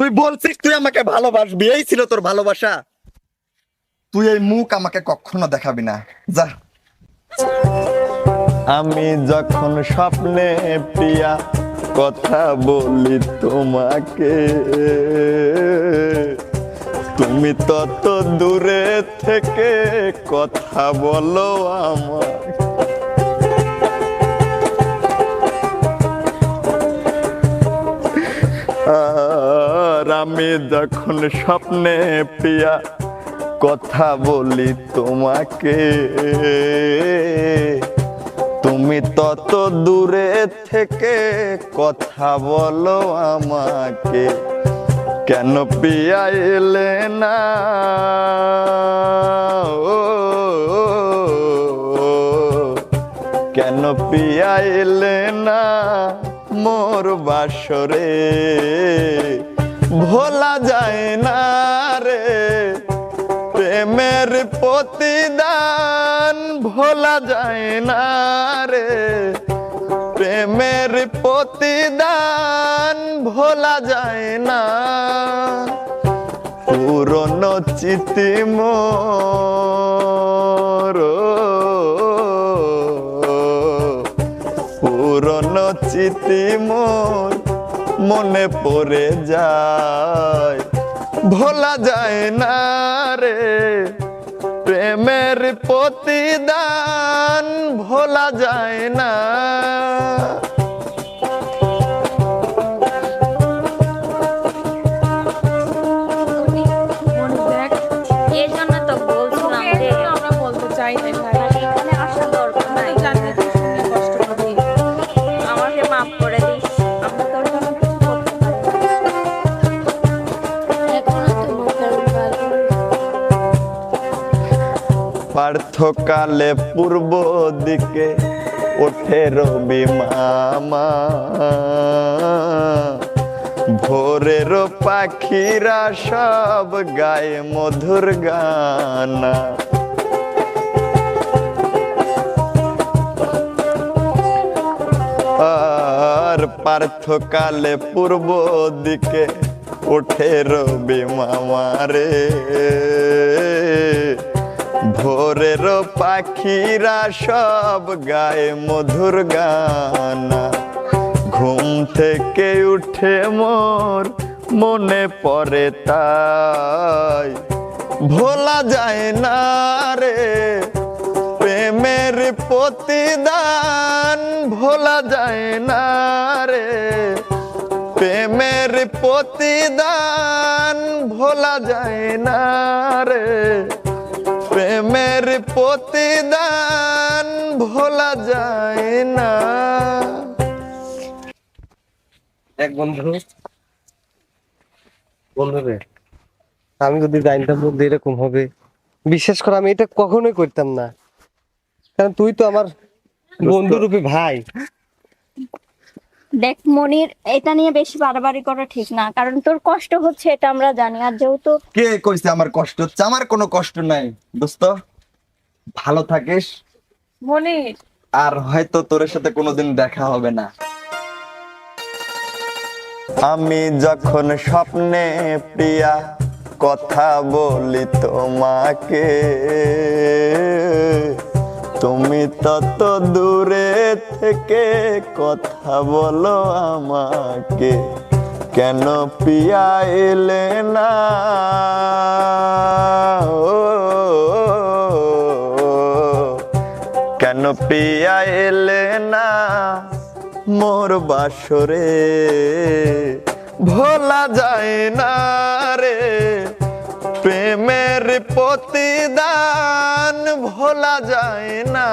তুই বলছিস তুই আমাকে ভালোবাসবি এই ছিল তোর ভালোবাসা। তুই এই মুখ আমাকে কখনো দেখাবি না। যা। আমি যখন স্বপ্নে প্রিয়া কথা বলি তোমাকে তুমি তত দূরে থেকে কথা বলো আমার আমি যখন স্বপ্নে প্রিয়া কথা বলি তোমাকে, তুমি তত দূরে থেকে কথা বলো আমাকে। কেন পিয়া এলে না? কেন পিয়া এলে না? মোর বাসরে ভোলা যায় না রে। প্রেমের প্রতিদান ভোলা যায় না রে। প্রেমের প্রতিদান ভোলা যায় না। পুরনো চিতি মোর। পুরনো চিতি মোর। মনে পড়ে যায়। ভোলা যায় না রে প্রেমের প্রতিদান ভোলা যায় না। পার্থকালে পূর্ব দিকে ওঠে রবি মামা। ভোরের পাখিরা সব গায়ে মধুর গানা। আর পার্থকালে পূর্ব দিকে ওঠে রবি মামারে ভোরের পাখিরা সব গায়ে মধুর গানা। ঘুম থেকে উঠে মোর মনে পড়ে তাই। ভোলা যায় না রে প্রেমের প্রতিদান। ভোলা যায় না রে প্রেমের প্রতিদান। ভোলা যায় না রে প্রেমের প্রতিদান ভোলা যায় না। এক বন্ধু। বন্ধু রে আমি যদি জানতাম বন্ধু এরকম হবে বিশেষ করে আমি এটা কখনোই করতাম না। কারণ তুই তো আমার বন্ধু রূপে ভাই। দেখ মনির এটা নিয়ে বেশি বাড়াবাড়ি করা ঠিক না কারণ তোর কষ্ট হচ্ছে এটা আমরা জানি। আর যেহেতু কে কইছে আমার কষ্ট হচ্ছে? আমার কোনো কষ্ট নাই দোস্ত। ভালো থাকিস। মনির। আর হয়তো তোর সাথে কোনোদিন দেখা হবে না। আমি যখন স্বপ্নে প্রিয়া কথা বলি তোমাকে তুমি তত দূরে থেকে কথা বলো আমাকে কেন পিয়া এলে না কেন পিয়া এলে না মোর বাসরে ভোলা যায় না রে প্রেমের প্রতিদান ভোলা যায় না।